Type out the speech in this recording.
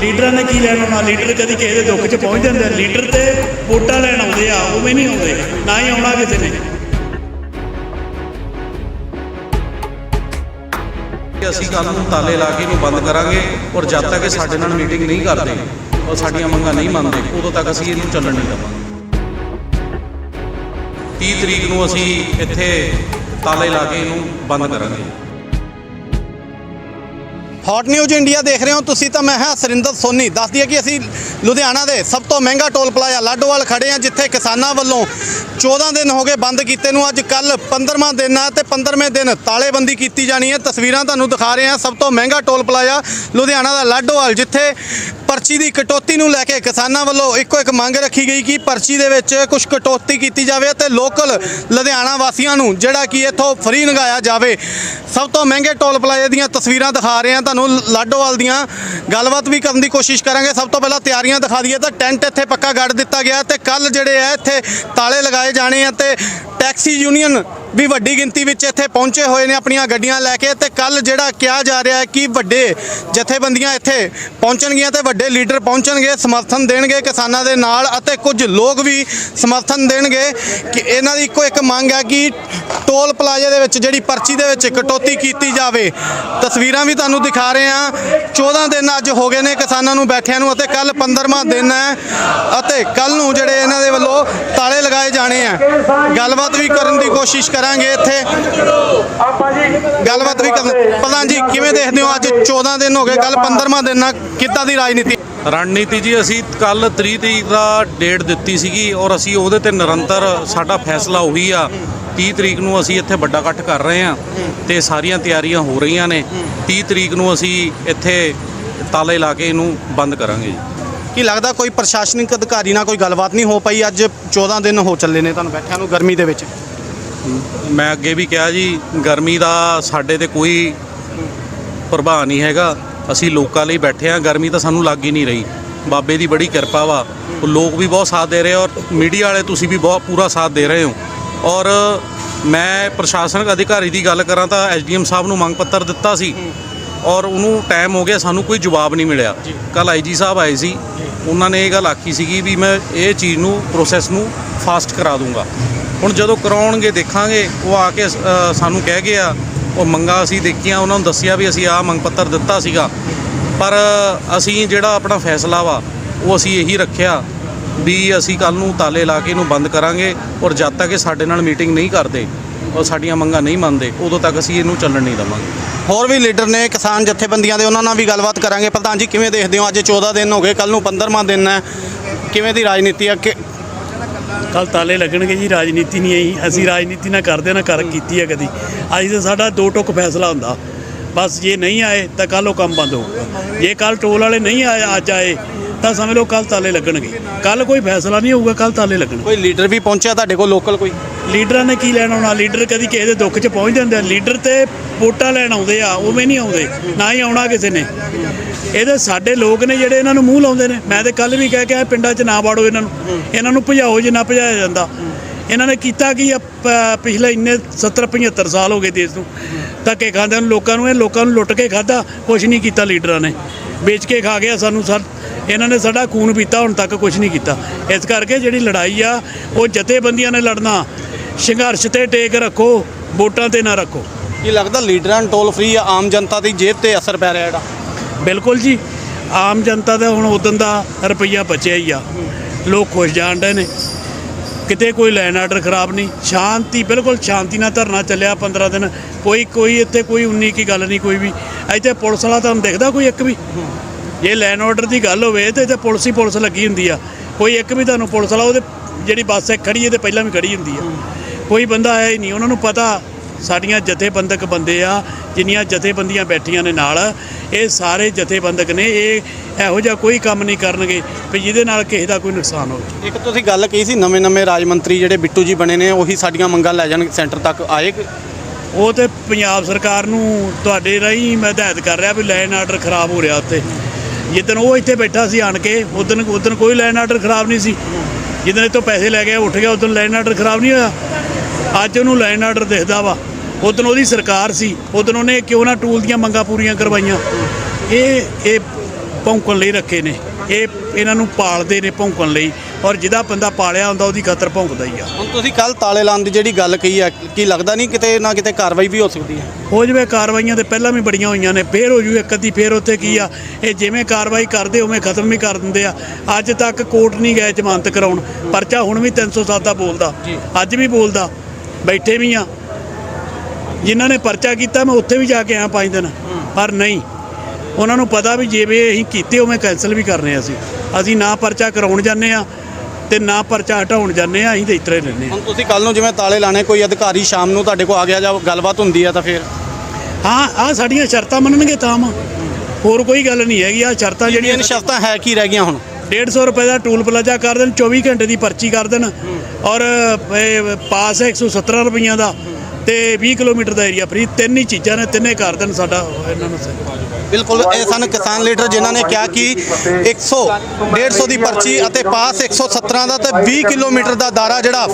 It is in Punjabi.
ਲੀਡਰਾਂ ਨੇ ਕੀ ਲੈਣਾ? ਹੋਣਾ ਲੀਡਰ ਕਦੀ ਕਿਸੇ ਦੇ ਦੁੱਖ 'ਚ ਪਹੁੰਚ ਜਾਂਦੇ ਲੀਡਰ ਤੇ ਵੋਟਾਂ ਲੈਣ ਆਉਂਦੇ ਆ ਉਹ ਨਹੀਂ ਆਉਂਦੇ। ਨਾ ਹੀ ਆਉਣਾ ਕਿਸੇ ਨੇ। ਅਸੀਂ ਕੱਲ ਨੂੰ ਤਾਲੇ ਲਾ ਕੇ ਇਹਨੂੰ ਬੰਦ ਕਰਾਂਗੇ ਔਰ ਜਦ ਤੱਕ ਇਹ ਸਾਡੇ ਨਾਲ ਮੀਟਿੰਗ ਨਹੀਂ ਕਰਦੇ ਔਰ ਸਾਡੀਆਂ ਮੰਗਾਂ ਨਹੀਂ ਮੰਨਦੇ, ਉਦੋਂ ਤੱਕ ਅਸੀਂ ਇਹਨੂੰ ਚੱਲਣ ਨਹੀਂ ਦੇਵਾਂਗੇ। 30 ਤਰੀਕ ਨੂੰ ਅਸੀਂ ਇੱਥੇ ਤਾਲੇ ਲਾ ਕੇ ਇਹਨੂੰ ਬੰਦ ਕਰਾਂਗੇ। ਹੌਟ ਨਿਊਜ਼ ਇੰਡੀਆ ਦੇਖ ਰਹੇ ਹੋ, ਤੁਸੀਂ ਤਾਂ ਮੈਂ ਹਾਂ ਸਰਿੰਦਰ ਸੋਨੀ। ਦੱਸਦੀ ਹੈ ਕਿ ਅਸੀਂ ਲੁਧਿਆਣਾ ਦੇ ਸਭ ਤੋਂ ਮਹਿੰਗਾ ਟੋਲ ਪਲਾਜ਼ਾ ਲਾਡੋਵਾਲ ਖੜੇ ਹਾਂ, ਜਿੱਥੇ ਕਿਸਾਨਾਂ ਵੱਲੋਂ 14 ਦਿਨ ਹੋ ਗਏ ਬੰਦ ਕੀਤੇ ਨੂੰ। ਅੱਜ ਕੱਲ 15ਵਾਂ ਦਿਨ ਆ ਤੇ 15ਵੇਂ ਦਿਨ ਤਾਲੇਬੰਦੀ ਕੀਤੀ ਜਾਣੀ ਹੈ। ਤਸਵੀਰਾਂ ਤੁਹਾਨੂੰ ਦਿਖਾ ਰਹੇ ਹਾਂ। ਸਭ ਤੋਂ ਮਹਿੰਗਾ ਟੋਲ ਪਲਾਜ਼ਾ ਲੁਧਿਆਣਾ ਦਾ ਲਾਡੋਵਾਲ, ਜਿੱਥੇ ਪਰਚੀ ਦੀ ਕਟੌਤੀ ਨੂੰ ਲੈ ਕੇ ਕਿਸਾਨਾਂ ਵੱਲੋਂ ਇੱਕੋ ਇੱਕ ਮੰਗ ਰੱਖੀ ਗਈ ਕਿ ਪਰਚੀ ਦੇ ਵਿੱਚ ਕੁਝ ਕਟੌਤੀ ਕੀਤੀ ਜਾਵੇ ਅਤੇ ਲੋਕਲ ਲੁਧਿਆਣਾ ਵਾਸੀਆਂ ਨੂੰ ਜਿਹੜਾ ਕਿ ਇੱਥੋਂ ਫ੍ਰੀ ਲੰਘਾਇਆ ਜਾਵੇ। ਸਭ ਤੋਂ ਮਹਿੰਗੇ ਟੋਲ ਪਲਾਜ਼ੇ ਦੀਆਂ ਤਸਵੀਰਾਂ ਦਿਖਾ ਰਹੇ ਹਾਂ। ਤੁਹਾਨੂੰ ਲਾਡੋਵਾਲ ਦੀਆਂ ਗੱਲਬਾਤ ਵੀ ਕਰਨ ਦੀ ਕੋਸ਼ਿਸ਼ ਕਰਾਂਗੇ। ਸਭ ਤੋਂ ਪਹਿਲਾਂ ਤਿਆਰੀਆਂ ਦਿਖਾ ਦਈਏ ਤਾਂ ਟੈਂਟ ਇੱਥੇ ਪੱਕਾ ਗੱਡ ਦਿੱਤਾ ਗਿਆ ਤੇ ਕੱਲ ਜਿਹੜੇ ਆ ਇੱਥੇ ਤਾਲੇ ਲਗਾਏ ਜਾਣੇ ਆ ਤੇ ਟੈਕਸੀ ਯੂਨੀਅਨ ਵੀ ਵੱਡੀ ਗਿਣਤੀ ਵਿੱਚ ਇੱਥੇ ਪਹੁੰਚੇ ਹੋਏ ਨੇ ਆਪਣੀਆਂ ਗੱਡੀਆਂ ਲੈ ਕੇ ਤੇ ਕੱਲ ਜਿਹੜਾ ਕਿਹਾ ਜਾ ਰਿਹਾ ਹੈ ਕਿ ਵੱਡੇ ਜਥੇਬੰਦੀਆਂ ਇੱਥੇ ਪਹੁੰਚਣਗੀਆਂ ਤੇ ਵੱਡੇ ਲੀਡਰ ਪਹੁੰਚਣਗੇ, ਸਮਰਥਨ ਦੇਣਗੇ ਕਿਸਾਨਾਂ ਦੇ ਨਾਲ ਅਤੇ ਕੁਝ ਲੋਕ ਵੀ ਸਮਰਥਨ ਦੇਣਗੇ। ਕਿ ਇਹਨਾਂ ਦੀ ਇੱਕੋ ਇੱਕ ਮੰਗ ਹੈ ਕਿ ਟੋਲ ਪਲਾਜ਼ੇ ਦੇ ਵਿੱਚ ਜਿਹੜੀ ਪਰਚੀ ਦੇ ਵਿੱਚ ਕਟੌਤੀ ਕੀਤੀ ਜਾਵੇ। ਤਸਵੀਰਾਂ ਵੀ ਤੁਹਾਨੂੰ ਦਿਖਾ ਰਹੇ ਹਾਂ। 14 ਦਿਨ ਅੱਜ ਹੋ ਗਏ ਨੇ ਕਿਸਾਨਾਂ ਨੂੰ ਬੈਠਿਆਂ ਨੂੰ ਅਤੇ ਕੱਲ 15ਵਾਂ ਦਿਨ ਹੈ ਅਤੇ ਕੱਲ ਨੂੰ ਜਿਹੜੇ ਇਹਨਾਂ ਦੇ ਵੱਲੋਂ ਤਾਲੇ ਲਗਾਏ ਜਾਣੇ ਆ। ਗੱਲਬਾਤ ਵੀ ਕਰਨ ਦੀ ਕੋਸ਼ਿਸ਼ ਕਰਾਂਗੇ ਇੱਥੇ। ਗੱਲਬਾਤ ਵੀ ਕਰਨ ਪ੍ਰਧਾਨ ਜੀ, ਕਿਵੇਂ ਦੇਖਦੇ ਹੋ ਅੱਜ 14 ਦਿਨ ਹੋ ਗਏ ਕੱਲ 15ਵਾਂ ਦਿਨ ਆ, ਕਿੱਦਾਂ ਦੀ ਰਾਜਨੀਤੀ? ਰਣਨੀਤੀ ਜੀ, ਅਸੀਂ ਕੱਲ 30 ਤਰੀਕ ਦਾ ਡੇਟ ਦਿੱਤੀ ਸੀਗੀ ਔਰ ਅਸੀਂ ਉਹਦੇ ਤੇ ਨਿਰੰਤਰ ਸਾਡਾ ਫੈਸਲਾ ਉਹੀ ਆ 30 ਤਰੀਕ ਨੂੰ ਅਸੀਂ ਇੱਥੇ ਵੱਡਾ ਇਕੱਠ ਕਰ ਰਹੇ ਹਾਂ ਤੇ ਸਾਰੀਆਂ ਤਿਆਰੀਆਂ ਹੋ ਰਹੀਆਂ ਨੇ 30 ਤਰੀਕ ਨੂੰ ਅਸੀਂ ਇੱਥੇ ਤਾਲੇ ਲਾ ਕੇ ਇਹਨੂੰ ਬੰਦ ਕਰਾਂਗੇ ਜੀ। ਕੀ ਲੱਗਦਾ ਕੋਈ ਪ੍ਰਸ਼ਾਸਨਿਕ ਅਧਿਕਾਰੀ ਨਾਲ ਕੋਈ ਗੱਲਬਾਤ ਨਹੀਂ ਹੋ ਪਈ? ਅੱਜ 14 ਦਿਨ ਹੋ ਚੱਲੇ ਨੇ ਤੁਹਾਨੂੰ ਬੈਠਿਆਂ ਨੂੰ ਗਰਮੀ ਦੇ ਵਿੱਚ। ਮੈਂ ਅੱਗੇ ਵੀ ਕਿਹਾ ਜੀ, ਗਰਮੀ ਦਾ ਸਾਡੇ ਤੇ ਕੋਈ ਪ੍ਰਭਾਵ ਨਹੀਂ ਹੈਗਾ। ਅਸੀਂ ਲੋਕਾਂ ਲਈ ਬੈਠੇ ਆ ਗਰਮੀ ਤਾਂ ਸਾਨੂੰ ਲੱਗ ਹੀ ਨਹੀਂ ਰਹੀ। ਬਾਬੇ ਦੀ ਬੜੀ ਕਿਰਪਾ ਵਾ। ਲੋਕ ਵੀ ਬਹੁਤ ਸਾਥ ਦੇ ਰਹੇ ਔਰ ਮੀਡੀਆ ਵਾਲੇ ਤੁਸੀਂ ਵੀ ਬਹੁਤ ਪੂਰਾ ਸਾਥ ਦੇ ਰਹੇ ਹੋ। ਔਰ ਮੈਂ ਪ੍ਰਸ਼ਾਸਨਿਕ ਅਧਿਕਾਰੀ ਦੀ ਗੱਲ ਕਰਾਂ ਤਾਂ ਐਸਡੀਐਮ ਸਾਹਿਬ ਨੂੰ ਮੰਗ ਪੱਤਰ ਦਿੱਤਾ ਸੀ ਔਰ ਉਹਨੂੰ ਟਾਈਮ ਹੋ ਗਿਆ ਸਾਨੂੰ ਕੋਈ ਜਵਾਬ ਨਹੀਂ ਮਿਲਿਆ। ਕੱਲ ਆਈਜੀ ਸਾਹਿਬ ਆਏ ਸੀ। ਉਹਨਾਂ ਨੇ ਇਹ ਗੱਲ ਆਖੀ ਸੀਗੀ ਵੀ ਮੈਂ ਇਹ ਚੀਜ਼ ਨੂੰ ਪ੍ਰੋਸੈਸ ਨੂੰ ਫਾਸਟ ਕਰਾ ਦੂੰਗਾ। ਹੁਣ ਜਦੋਂ ਕਰਾਉਣਗੇ ਦੇਖਾਂਗੇ ਉਹ ਆ ਕੇ ਸਾਨੂੰ ਕਹਿ ਗਏ ਆ ਉਹ ਮੰਗਾ ਅਸੀਂ ਦੇਖੀਆਂ ਉਹਨਾਂ ਨੂੰ ਦੱਸਿਆ ਵੀ ਅਸੀਂ ਆਹ ਮੰਗ ਪੱਤਰ ਦਿੱਤਾ ਸੀਗਾ। ਪਰ ਅਸੀਂ ਜਿਹੜਾ ਆਪਣਾ ਫੈਸਲਾ ਵਾ ਉਹ ਅਸੀਂ ਇਹੀ ਰੱਖਿਆ ਵੀ ਅਸੀਂ ਕੱਲ ਨੂੰ ਤਾਲੇ ਲਾ ਕੇ ਇਹਨੂੰ ਬੰਦ ਕਰਾਂਗੇ ਔਰ ਜਦ ਤੱਕ ਇਹ ਸਾਡੇ ਨਾਲ ਮੀਟਿੰਗ ਨਹੀਂ ਕਰਦੇ ਸਾਡੀਆਂ ਮੰਗਾਂ ਨਹੀਂ ਮੰਨਦੇ ਉਦੋਂ ਤੱਕ ਅਸੀਂ ਇਹਨੂੰ ਚੱਲਣ ਨਹੀਂ ਦੇਵਾਂਗੇ। ਹੋਰ ਵੀ ਲੀਡਰ ਨੇ ਕਿਸਾਨ ਜਥੇਬੰਦੀਆਂ ਦੇ ਉਹਨਾਂ ਨਾਲ ਵੀ ਗੱਲਬਾਤ ਕਰਾਂਗੇ। ਪ੍ਰਧਾਨ ਜੀ ਕਿਵੇਂ ਦੇਖਦੇ ਹੋ? ਅੱਜ 14 ਦਿਨ ਹੋ ਗਏ ਕੱਲ ਨੂੰ 15ਵਾਂ ਦਿਨ ਹੈ। ਕਿਵੇਂ ਦੀ ਰਾਜਨੀਤੀ ਹੈ ਕਿ ਕੱਲ ਤਾਲੇ ਲੱਗਣਗੇ ਜੀ ਰਾਜਨੀਤੀ ਨਹੀਂ ਆਈ। ਅਸੀਂ ਰਾਜਨੀਤੀ ਨਾ ਕਰਦੇ ਨਾ ਕਰ ਕੀਤੀ ਹੈ ਕਦੀ। ਅੱਜ ਤਾਂ ਸਾਡਾ ਦੋ ਟੁੱਕ ਫੈਸਲਾ ਹੁੰਦਾ। ਬਸ ਜੇ ਨਹੀਂ ਆਏ ਤਾਂ ਕੱਲ ਉਹ ਕੰਮ ਬੰਦ ਹੋਊਗਾ। ਜੇ ਕੱਲ ਟੋਲ ਵਾਲੇ ਨਹੀਂ ਆਏ ਅੱਜ ਆਏ ਤਾਂ ਸਮਝ ਲਓ ਕੱਲ ਤਾਲੇ ਲੱਗਣਗੇ। ਕੱਲ ਕੋਈ ਫੈਸਲਾ ਨਹੀਂ ਹੋਊਗਾ ਕੱਲ ਤਾਲੇ ਲੱਗਣਗੇ। ਕੋਈ ਲੀਡਰ ਵੀ ਪਹੁੰਚਿਆ ਤੁਹਾਡੇ ਕੋਲ ਲੋਕਲ ਕੋਈ? ਲੀਡਰਾਂ ਨੇ ਕੀ ਲੈਣਾ ਹੋਣਾ? ਲੀਡਰ ਕਦੀ ਕਿਸੇ ਦੇ ਦੁੱਖ 'ਚ ਪਹੁੰਚ ਜਾਂਦੇ ਆ। ਲੀਡਰ ਤੇ ਵੋਟਾਂ ਲੈਣ ਆਉਂਦੇ ਆ ਉਵੇਂ ਨਹੀਂ ਆਉਂਦੇ ਨਾ ਹੀ ਆਉਣਾ ਕਿਸੇ ਨੇ। ਇਹਦੇ ਸਾਡੇ ਲੋਕ ਨੇ ਜਿਹੜੇ ਇਹਨਾਂ ਨੂੰ ਮੂੰਹ ਲਾਉਂਦੇ ਨੇ। ਮੈਂ ਤੇ ਕੱਲ ਵੀ ਕਹਿ ਕੇ ਆਇਆ ਪਿੰਡਾਂ 'ਚ ਨਾ ਵਾੜੋ ਇਹਨਾਂ ਨੂੰ। ਇਹਨਾਂ ਨੂੰ ਭਜਾਓ ਜੇ ਨਾ ਭਜਾਇਆ ਜਾਂਦਾ। ਇਹਨਾਂ ਨੇ ਕੀਤਾ ਕੀ ਆ, ਪ- ਪਿਛਲੇ ਇੰਨੇ 70 75 ਸਾਲ ਹੋ ਗਏ ਦੇਸ਼ ਨੂੰ। ਧੱਕੇ ਖਾਂਦਿਆਂ ਨੂੰ ਲੋਕਾਂ ਨੂੰ ਇਹ ਲੋਕਾਂ ਨੂੰ ਲੁੱਟ ਕੇ ਖਾਦਾ ਕੁਝ ਨਹੀਂ ਕੀਤਾ ਲੀਡਰਾਂ ਨੇ। ਵੇਚ ਕੇ ਖਾ ਗਿਆ ਸਾਨੂੰ ਸਰ। ਇਹਨਾਂ ਨੇ ਸਾਡਾ ਖੂਨ ਪੀਤਾ ਹੁਣ ਤੱਕ ਕੁਝ ਨਹੀਂ ਕੀਤਾ। ਇਸ ਕਰਕੇ ਜਿਹੜੀ ਲੜਾਈ ਆ ਉਹ ਜਥੇਬੰਦੀਆਂ ਨੇ ਲੜਨਾ। ਸੰਘਰਸ਼ ਤੇ ਟੇਕ ਰੱਖੋ ਵੋਟਾਂ ਤੇ ਨਾ ਰੱਖੋ। ਕੀ ਲੱਗਦਾ ਲੀਡਰਾਂ ਨੂੰ ਟੋਲ ਫ੍ਰੀ ਆ ਆਮ ਜਨਤਾ ਦੀ ਜੇਬ ਤੇ ਅਸਰ ਪੈ ਰਿਹਾ ਜਿਹੜਾ ਬਿਲਕੁਲ ਜੀ। ਆਮ ਜਨਤਾ ਦਾ ਹੁਣ ਉਦੋਂ ਦਾ ਰੁਪਈਆ ਬਚਿਆ ਹੀ ਆ। ਲੋਕ ਖੁਸ਼ ਜਾਣ ਡਏ ਨੇ। ਕਿਤੇ ਕੋਈ ਲਾਈਨ ਆਰਡਰ ਖਰਾਬ ਨਹੀਂ। ਸ਼ਾਂਤੀ, ਬਿਲਕੁਲ ਸ਼ਾਂਤੀ ਨਾਲ ਧਰਨਾ ਚੱਲਿਆ 15 ਦਿਨ। ਕੋਈ ਕੋਈ ਇੱਥੇ ਕੋਈ 19 ਕੀ ਗੱਲ ਨਹੀਂ, ਕੋਈ ਵੀ। ਇੱਥੇ ਪੁਲਿਸ ਵਾਲਾ ਤੁਹਾਨੂੰ ਦਿਖਦਾ ਕੋਈ ਇੱਕ ਵੀ? ਜੇ ਲਾਈਨ ਆਰਡਰ ਦੀ ਗੱਲ ਹੋਵੇ ਤੇ ਇੱਥੇ ਪੁਲਿਸ ਹੀ ਪੁਲਿਸ ਲੱਗੀ ਹੁੰਦੀ ਆ। ਕੋਈ ਇੱਕ ਵੀ ਤੁਹਾਨੂੰ ਪੁਲਿਸ ਵਾਲਾ, ਉਹਦੇ ਜਿਹੜੀ ਬੱਸ ਹੈ ਖੜੀ ਹੈ, ਤੇ ਪਹਿਲਾਂ ਵੀ ਖੜੀ ਹੁੰਦੀ ਆ। ਕੋਈ ਬੰਦਾ ਆਇਆ ਹੀ ਨਹੀਂ, ਉਹਨਾਂ ਨੂੰ ਪਤਾ, ਸਾਡੀਆਂ ਜਥੇਬੰਦਕ ਬੰਦੇ ਆ, ਜਿੰਨੀਆਂ ਜਥੇਬੰਦੀਆਂ ਬੈਠੀਆਂ ਨੇ ਨਾਲ, ਇਹ ਸਾਰੇ ਜਥੇਬੰਦਕ ਨੇ, ਇਹ ਇਹੋ ਜਿਹਾ ਕੋਈ ਕੰਮ ਨਹੀਂ ਕਰਨਗੇ ਵੀ ਜਿਹਦੇ ਨਾਲ ਕਿਸੇ ਦਾ ਕੋਈ ਨੁਕਸਾਨ ਹੋਵੇ। ਇੱਕ ਤੁਸੀਂ ਗੱਲ ਕਹੀ ਸੀ ਨਵੇਂ ਨਵੇਂ ਰਾਜ ਮੰਤਰੀ ਜਿਹੜੇ ਬਿੱਟੂ ਜੀ ਬਣੇ ਨੇ ਉਹੀ ਸਾਡੀਆਂ ਮੰਗਾਂ ਲੈ ਜਾਣ ਸੈਂਟਰ ਤੱਕ ਆਏ ਕਿ- ਉਹ ਤੇ ਪੰਜਾਬ ਸਰਕਾਰ ਨੂੰ ਤੁਹਾਡੇ ਰਾਹੀਂ ਮੈਂ ਹਦਾਇਤ ਕਰ ਰਿਹਾ ਵੀ ਲਾਈਨ ਆਰਡਰ ਖਰਾਬ ਹੋ ਰਿਹਾ ਉੱਥੇ। ਜਿੱਦਣ ਉਹ ਇੱਥੇ ਬੈਠਾ ਸੀ ਆਣ ਕੇ ਉਦੋਂ ਉਦੋਂ ਕੋਈ ਲਾਈਨ ਆਰਡਰ ਖਰਾਬ ਨਹੀਂ ਸੀ। ਜਿੱਦਣ ਇਹ ਤੋਂ ਪੈਸੇ ਲੈ ਗਿਆ ਉੱਠ ਗਿਆ ਉਦੋਂ ਲਾਈਨ ਆਰਡਰ ਖਰਾਬ ਨਹੀਂ ਹੋਇਆ। ਅੱਜ ਉਹਨੂੰ ਲਾਈਨ ਆਰਡਰ ਦਿਖਦਾ ਵਾ। ਉਦੋਂ ਉਹਦੀ ਸਰਕਾਰ ਸੀ ਉਦੋਂ ਉਹਨੇ ਕਿਉਂ ਨਾ ਟੂਲ ਦੀਆਂ ਮੰਗਾਂ ਪੂਰੀਆਂ ਕਰਵਾਈਆਂ। ਇਹ ਇਹ ਭੌਂਕਣ ਲਈ ਰੱਖੇ ਨੇ। ਇਹ ਇਹਨਾਂ ਨੂੰ ਪਾਲਦੇ ਨੇ ਭੌਂਕਣ ਲਈ ਔਰ ਜਿਹਦਾ ਬੰਦਾ ਪਾਲਿਆ ਹੁੰਦਾ ਉਹਦੀ ਖਾਤਰ ਭੌਂਕਦਾ ਹੀ ਆ। ਹੁਣ ਤੁਸੀਂ ਕੱਲ ਤਾਲੇ ਲਾਉਣ ਦੀ ਜਿਹੜੀ ਗੱਲ ਕਹੀ ਹੈ ਕੀ ਲੱਗਦਾ ਨਹੀਂ ਕਿਤੇ ਨਾ ਕਿਤੇ ਕਾਰਵਾਈ ਵੀ ਹੋ ਸਕਦੀ ਹੈ ਹੋ ਜਵੇ ਕਾਰਵਾਈਆਂ ਤੇ ਪਹਿਲਾਂ ਵੀ ਬੜੀਆਂ ਹੋਈਆਂ ਨੇ ਫੇਰ ਹੋ ਜੂ ਇੱਕ ਅੱਧੀ ਫੇਰ ਉੱਥੇ ਕੀ ਆ? ਇਹ ਜਿਵੇਂ ਕਾਰਵਾਈ ਕਰਦੇ ਉਵੇਂ ਖਤਮ ਵੀ ਕਰ ਦਿੰਦੇ ਆ। ਅੱਜ ਤੱਕ ਕੋਰਟ ਨਹੀਂ ਗਏ ਜ਼ਮਾਨਤ ਕਰਾਉਣ। ਪਰਚਾ ਹੁਣ ਵੀ 307 ਦਾ ਬੋਲਦਾ। ਅੱਜ ਵੀ ਬੋਲਦਾ। ਬੈਠੇ ਵੀ ਆ। ਜਿਨ੍ਹਾਂ ਨੇ ਪਰਚਾ ਕੀਤਾ ਮੈਂ ਉੱਥੇ ਵੀ ਜਾ ਕੇ ਆਇਆ ਪੰਜ ਦਿਨ। ਪਰ ਨਹੀਂ। ਉਹਨਾਂ ਨੂੰ ਪਤਾ ਵੀ ਜਿਵੇਂ ਅਸੀਂ ਕੀਤੇ ਉਵੇਂ ਕੈਨਸਲ ਵੀ ਕਰਨੇ ਆ ਅਸੀਂ। ਅਸੀਂ ਨਾ ਪਰਚਾ ਕਰਾਉਣ ਜਾਂਦੇ ਆ ਤੇ ਨਾ ਪਰਚਾ ਹਟਾਉਣ ਜਾਂਦੇ ਆ ਅਸੀਂ ਤੇ ਇਤਰੇ ਆ ਹੁਣ ਤੁਸੀਂ ਕੱਲ ਨੂੰ ਜਿਵੇਂ ਤਾਲੇ ਲਾਣੇ ਕੋਈ ਅਧਿਕਾਰੀ ਸ਼ਾਮ ਨੂੰ ਤੁਹਾਡੇ ਕੋਲ ਆ ਗਿਆ ਜਾਂ ਗੱਲਬਾਤ ਹੁੰਦੀ ਹੈ ਤਾਂ ਫਿਰ? ਹਾਂ ਆ ਸਾਡੀਆਂ ਸ਼ਰਤਾਂ ਮੰਨਣਗੇ ਤਾਂ ਵਾ ਹੋਰ ਕੋਈ ਗੱਲ ਨਹੀਂ ਹੈਗੀ ਆ ਸ਼ਰਤਾਂ ਜਿਹੜੀਆਂ ਸ਼ਰਤਾਂ ਹੈ ਕੀ ਰਹਿ ਗਈਆਂ ਹੁਣ? 150 ਰੁਪਏ ਦਾ ਟੂਲ ਪਲਾਜ਼ਾ ਕਰ ਦੇਣ 24 ਘੰਟੇ ਦੀ ਪਰਚੀ ਕਰ ਦੇਣ ਔਰ ਇਹ ਪਾਸ ਹੈ 117 ਰੁਪਈਆਂ ਦਾ ਤੇ 20 ਕਿਲੋਮੀਟਰ ਦਾ ਏਰੀਆ ਫ੍ਰੀ ਤਿੰਨ ਹੀ ਚੀਜ਼ਾਂ ਨੇ ਤਿੰਨੇ ਕਰ ਦੇਣ ਸਾਡਾ ਇਹਨਾਂ ਨੂੰ। ਬਿਲਕੁਲ ਇਹ ਸਨ ਕਿਸਾਨ ਲੀਡਰ ਜਿਨ੍ਹਾਂ ਨੇ ਕਿਹਾ ਕਿ 100 150 ਦੀ ਪਰਚੀ ਅਤੇ ਪਾਸ 117 ਦਾ ਤੇ 20 ਕਿਲੋਮੀਟਰ ਦਾ ਦਾਰਾ ਜਿਹੜਾ